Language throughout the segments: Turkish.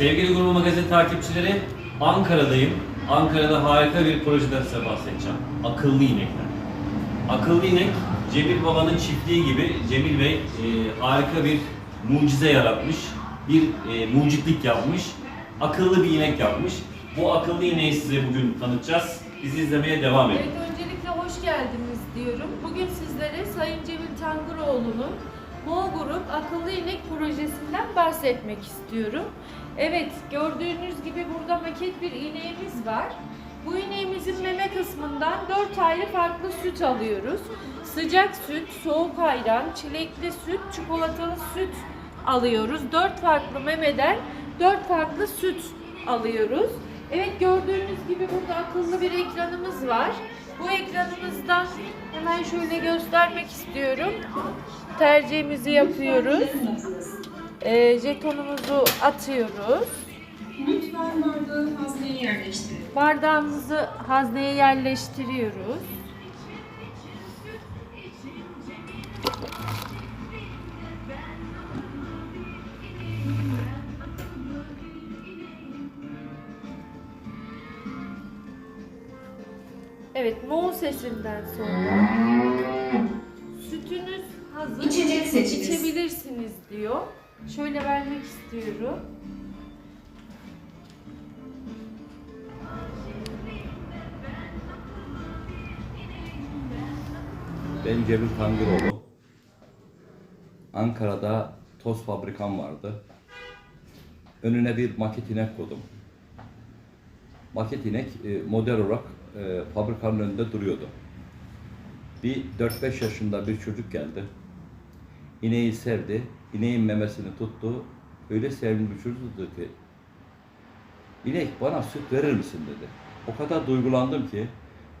Sevgili Grubu Magazin takipçileri, Ankara'dayım. Ankara'da harika bir projeden size bahsedeceğim. Akıllı inekler. Akıllı inek, Cemil Baba'nın çiftliği gibi Cemil Bey e, harika bir mucize yaratmış. Bir e, mucitlik yapmış. Akıllı bir inek yapmış. Bu akıllı ineği size bugün tanıtacağız. Bizi izlemeye devam edin. Evet, öncelikle hoş geldiniz diyorum. Bugün sizlere Sayın Cemil Tangıroğlu'nun Mo Grup Akıllı İnek projesinden bahsetmek istiyorum. Evet, gördüğünüz gibi burada maket bir ineğimiz var. Bu ineğimizin meme kısmından 4 ayrı farklı süt alıyoruz. Sıcak süt, soğuk ayran, çilekli süt, çikolatalı süt alıyoruz. 4 farklı memeden 4 farklı süt alıyoruz. Evet gördüğünüz gibi burada akıllı bir ekranımız var. Bu ekranımızdan hemen şöyle göstermek istiyorum. Tercihimizi yapıyoruz. Ee, jetonumuzu atıyoruz. Lütfen bardağı hazneye yerleştirin. Bardağımızı hazneye yerleştiriyoruz. Evet, mo sesinden sonra sütünüz hazır. İçecek seçiniz. İçebilirsiniz diyor. Şöyle vermek istiyorum. Ben Cemil Tangıroğlu. Ankara'da toz fabrikam vardı. Önüne bir maket inek koydum. Maket inek e, model olarak e, fabrikanın önünde duruyordu. Bir 4-5 yaşında bir çocuk geldi. İneği sevdi. İneğin memesini tuttu. Öyle bir çocuktu ki İnek bana süt verir misin dedi. O kadar duygulandım ki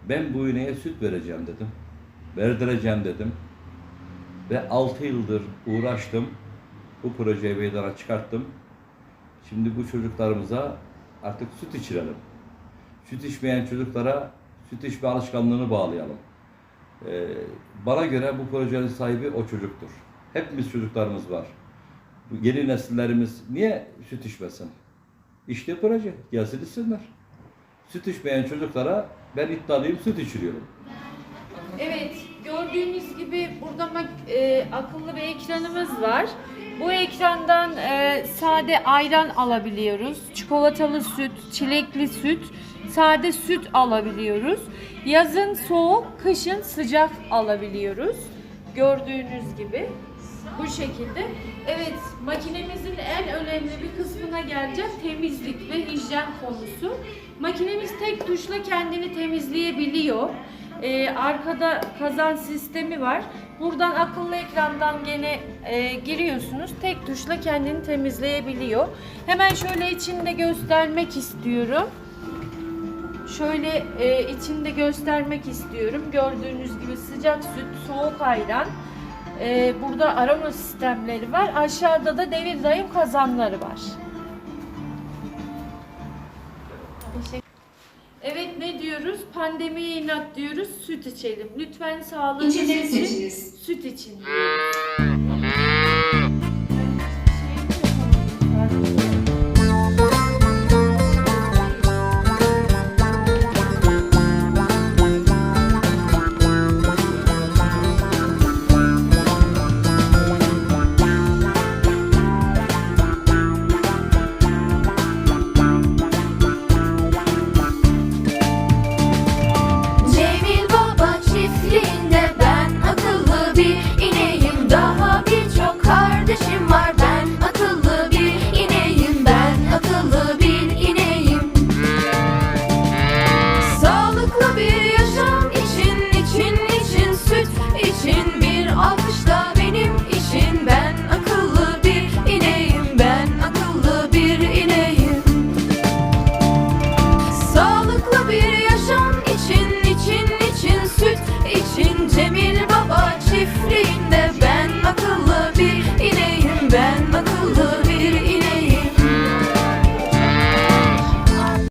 ben bu ineğe süt vereceğim dedim. Verdireceğim dedim. Ve 6 yıldır uğraştım. Bu projeyi meydana çıkarttım. Şimdi bu çocuklarımıza artık süt içirelim. Süt içmeyen çocuklara süt içme alışkanlığını bağlayalım. Ee, bana göre bu projenin sahibi o çocuktur. Hepimiz çocuklarımız var. Yeni nesillerimiz niye süt içmesin? İşte proje. Gelsin içsinler. Süt içmeyen çocuklara ben iddialıyım süt içiriyorum. Evet, gördüğünüz gibi burada e, akıllı bir ekranımız var. Bu ekrandan e, sade ayran alabiliyoruz. Çikolatalı süt, çilekli süt, sade süt alabiliyoruz. Yazın soğuk, kışın sıcak alabiliyoruz. Gördüğünüz gibi bu şekilde. Evet, makinemizin en önemli bir kısmına geleceğim. Temizlik ve hijyen konusu. Makinemiz tek tuşla kendini temizleyebiliyor. Ee, arkada kazan sistemi var. Buradan akıllı ekrandan gene e, giriyorsunuz. Tek tuşla kendini temizleyebiliyor. Hemen şöyle içinde göstermek istiyorum. Şöyle e, içinde göstermek istiyorum. Gördüğünüz gibi sıcak süt, soğuk ayran. E, burada aroma sistemleri var. Aşağıda da devir dayım kazanları var. Evet ne diyoruz? Pandemiye inat diyoruz. Süt içelim. Lütfen sağlığınız için süt için diyoruz.